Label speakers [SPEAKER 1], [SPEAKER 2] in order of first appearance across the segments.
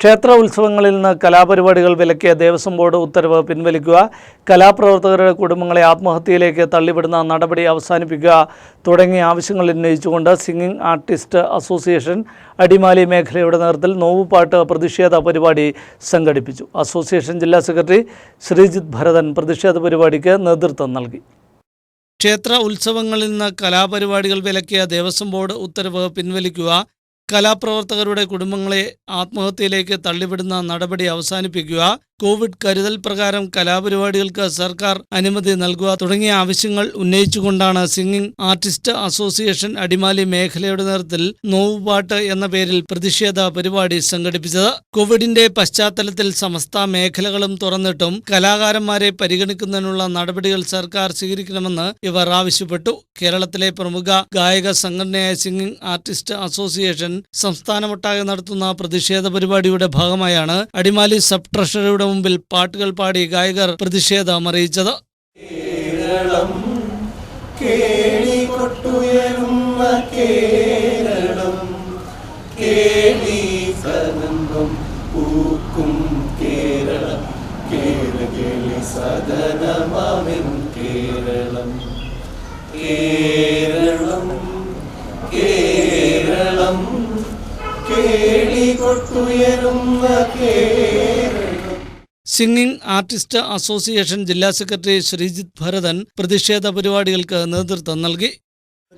[SPEAKER 1] ക്ഷേത്ര ഉത്സവങ്ങളിൽ നിന്ന് കലാപരിപാടികൾ വിലക്കിയ ദേവസ്വം ബോർഡ് ഉത്തരവ് പിൻവലിക്കുക. കലാപ്രവർത്തകരുടെ കുടുംബങ്ങളെ ആത്മഹത്യയിലേക്ക് തള്ളിവിടുന്ന നടപടി അവസാനിപ്പിക്കുക തുടങ്ങിയ ആവശ്യങ്ങൾ ഉന്നയിച്ചുകൊണ്ട് സിംഗിംഗ് ആർട്ടിസ്റ്റ് അസോസിയേഷൻ അടിമാലി മേഖലയുടെ നേതൃത്വത്തിൽ നോവുപാട്ട് പ്രതിഷേധ പരിപാടി സംഘടിപ്പിച്ചു. അസോസിയേഷൻ ജില്ലാ സെക്രട്ടറി ശ്രീജിത്ത് ഭരതൻ പ്രതിഷേധ പരിപാടിക്ക് നേതൃത്വം നൽകി. ക്ഷേത്ര ഉത്സവങ്ങളിൽ നിന്ന് കലാപരിപാടികൾ വിലക്കിയ ദേവസ്വം ബോർഡ് ഉത്തരവ് പിൻവലിക്കുക. കലാപ്രവർത്തകരുടെ കുടുംബങ്ങളെ ആത്മഹത്യയിലേക്ക് തള്ളിവിടുന്ന നടപടി അവസാനിപ്പിക്കുക. കോവിഡ് കരുതൽ പ്രകാരം കലാപരിപാടികൾക്ക് സർക്കാർ അനുമതി നൽകുക തുടങ്ങിയ ആവശ്യങ്ങൾ ഉന്നയിച്ചുകൊണ്ടാണ് സിംഗിംഗ് ആർട്ടിസ്റ്റ് അസോസിയേഷൻ അടിമാലി മേഖലയുടെ നേതൃത്വത്തിൽ നോവുപാട്ട് എന്ന പേരിൽ പ്രതിഷേധ പരിപാടി സംഘടിപ്പിച്ചത്. കോവിഡിന്റെ പശ്ചാത്തലത്തിൽ സമസ്ത മേഖലകളും തുറന്നിട്ടും കലാകാരന്മാരെ പരിഗണിക്കുന്നതിനുള്ള നടപടികൾ സർക്കാർ സ്വീകരിക്കണമെന്ന് ഇവർ ആവശ്യപ്പെട്ടു. കേരളത്തിലെ പ്രമുഖ ഗായക സംഘടനയായ സിംഗിംഗ് ആർട്ടിസ്റ്റ് അസോസിയേഷൻ സംസ്ഥാനമൊട്ടാകെ നടത്തുന്ന പ്രതിഷേധ പരിപാടിയുടെ ഭാഗമായാണ് അടിമാലി സബ് ട്രഷറിയുടെ മുമ്പിൽ പാട്ടുകൾ പാടി ഗായകർ പ്രതിഷേധം അറിയിച്ചത്.
[SPEAKER 2] കേരളം കേളി സനന്ദം പൂക്കും കേളികൊട്ടുയരുന്ന കേരളം.
[SPEAKER 1] സിംഗിംഗ് ആർട്ടിസ്റ്റ് അസോസിയേഷൻ ജില്ലാ സെക്രട്ടറി ശ്രീജിത്ത് ഭരതൻ പ്രതിഷേധ പരിപാടികൾക്ക് നേതൃത്വം നൽകി.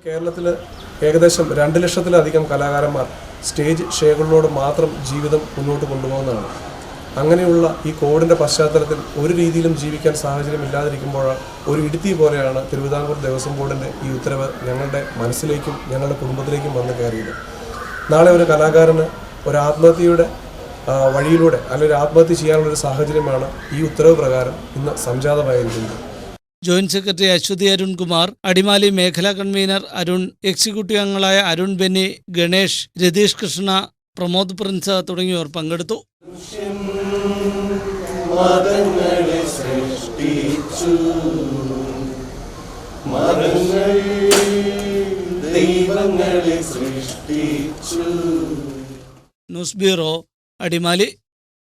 [SPEAKER 3] കേരളത്തിൽ ഏകദേശം രണ്ട് ലക്ഷത്തിലധികം കലാകാരന്മാർ സ്റ്റേജ് ഷേകളിലൂടെ മാത്രം ജീവിതം മുന്നോട്ട് കൊണ്ടുപോകുന്നതാണ്. അങ്ങനെയുള്ള ഈ കോവിഡിന്റെ പശ്ചാത്തലത്തിൽ ഒരു രീതിയിലും ജീവിക്കാൻ സാഹചര്യം ഇല്ലാതിരിക്കുമ്പോഴാണ് ഒരു ഇടുത്തി പോലെയാണ് തിരുവിതാംകൂർ ദേവസ്വം ബോർഡിന്റെ ഈ ഉത്തരവ് ഞങ്ങളുടെ മനസ്സിലേക്കും ഞങ്ങളുടെ കുടുംബത്തിലേക്കും വന്നു കയറിയത്. നാളെ ഒരു കലാകാരന് ഒരു ആത്മഹത്യയുടെ വഴിയിലൂടെ അല്ലെങ്കിൽ ആത്മഹത്യ ചെയ്യാനുള്ള ഒരു സാഹചര്യമാണ് ഈ ഉത്തരവ് പ്രകാരം ഇന്ന് സംജാതമായിരിക്കുന്നത്.
[SPEAKER 1] ജോയിന്റ് സെക്രട്ടറി അശ്വതി അരുൺകുമാർ അടിമാലി മേഖലാ കൺവീനർ അരുൺ എക്സിക്യൂട്ടീവ് അംഗങ്ങളായ അരുൺ ബെന്നി ഗണേഷ് രതീഷ് കൃഷ്ണ പ്രമോദ് പ്രിൻസ് തുടങ്ങിയവർ പങ്കെടുത്തു.
[SPEAKER 2] ദൈവങ്ങളെ സൃഷ്ടിച്ചു.
[SPEAKER 1] News bureau Adimali